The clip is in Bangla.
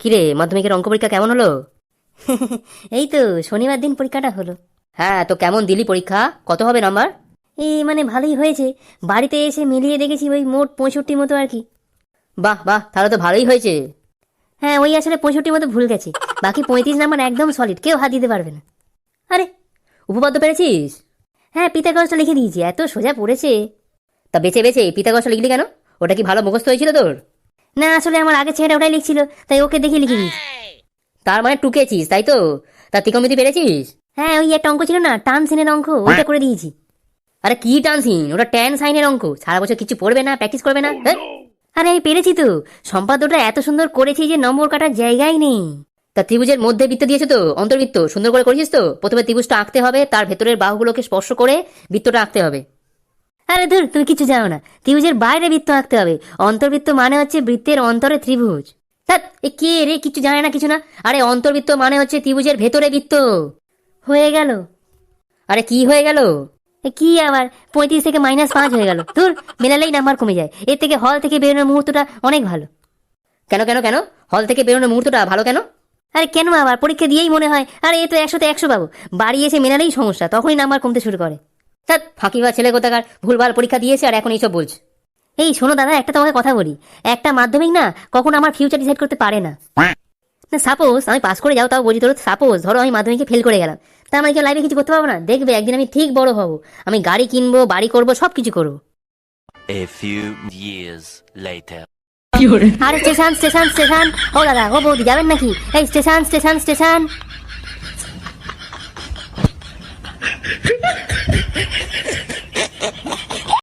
কিরে মাধ্যমিকের অঙ্ক পরীক্ষা কেমন হলো? এই তো শনিবার দিন পরীক্ষাটা হলো। হ্যাঁ তো কেমন দিলি পরীক্ষা? কত হবে নাম্বার এই মানে ভালোই হয়েছে। বাড়িতে এসে মিলিয়ে দেখেছি ওই মোট পঁয়ষট্টি মতো আর কি। বাহ বাহ তাহলে তো ভালোই হয়েছে। হ্যাঁ ওই আসলে পঁয়ষট্টি মতো ভুল গেছে। বাকি পঁয়ত্রিশ নাম্বার একদম সলিড কেউ হাত দিতে পারবে না। আরে উপপাদ্য পেরেছিস? হ্যাঁ পিতাগজটা লিখে দিয়েছি এত সোজা পড়েছে। তা বেছে বেছে পিতাগস লিখলি কেন? ওটা কি ভালো মুখস্থ হয়েছিল তোর? না আসলে আমার আগে ছেলেটা ওটাই লিখছিল তাই ওকে দেখে লিখে দিয়েছি তার মানে টুকেছিস তাই তো? তা ত্রিকোণমিতি পেরেছিস? হ্যাঁ ওই একটা অঙ্ক ছিল না টান সিনের অঙ্ক ওইটা করে দিয়েছি। আরে কি টান সিন? ওটা ট্যান সাইনের অঙ্ক। সারা বছর কিছু পড়বে না প্র্যাকটিস করবে না হ্যাঁ? আরে আমি পেরেছি তো। সম্পাদ্যটা এত সুন্দর করেছি যে নম্বর কাটার জায়গাই নেই। তা ত্রিভুজের মধ্যে বৃত্ত দিয়েছে তো অন্তর্বৃত্ত সুন্দর করে করেছিস তো? প্রথমে ত্রিভুজটা আঁকতে হবে তার ভেতরের বাহুগুলোকে স্পর্শ করে বৃত্তটা আঁকতে হবে। আরে ধুর, তুমি কিছু জানো না। ত্রিভুজের বাইরে বৃত্ত আঁকতে হবে। অন্তর্বৃত্ত মানে হচ্ছে বৃত্তের অন্তরে ত্রিভুজ। এ কে রে, কিছু জানে না কিছু না? আরে অন্তর্বৃত্ত মানে হচ্ছে ত্রিভুজের ভেতরে বৃত্ত। হয়ে গেল। আরে কি হয়ে গেল? কি আবার? পঁয়ত্রিশ থেকে মাইনাস পাঁচ হয়ে গেল। ধুর, মেলালেই নাম্বার কমে যায়। এর থেকে হল থেকে বেরোনোর মুহূর্তটা অনেক ভালো। কেন কেন কেন? হল থেকে বেরোনোর মুহূর্তটা ভালো কেন? আরে কেন আবার? পরীক্ষা দিয়েই মনে হয়। আরে এ তো একশোতে একশো পাবো। বাড়ি এসে মেলালেই সমস্যা, তখনই নাম্বার কমতে শুরু করে। ধ্যাৎ, ফাঁকিবা ছেলে কোথাকার? ভুলভাল পরীক্ষা দিয়েছে আর এখন এইসব বলছে। এই শোনো দাদা একটা তোমাকে কথা বলি। একটা মাধ্যমিক না কখন আমার ফিউচার ডিসাইড করতে পারে না। না সাপোজ আমি পাস করে যাও তাও বলি ধরো সাপোজ ধরো আমি মাধ্যমিকে ফেল করে গেলাম। তা আমি কি লাইফে কিছু করতে পারব না? দেখবে একদিন আমি ঠিক বড় হব। আমি গাড়ি কিনবো বাড়ি করব সব কিছু করব. আরে স্টেশন স্টেশন স্টেশন। ও দাদা ও বৌদি যাবেন নাকি? এই স্টেশন স্টেশন স্টেশন।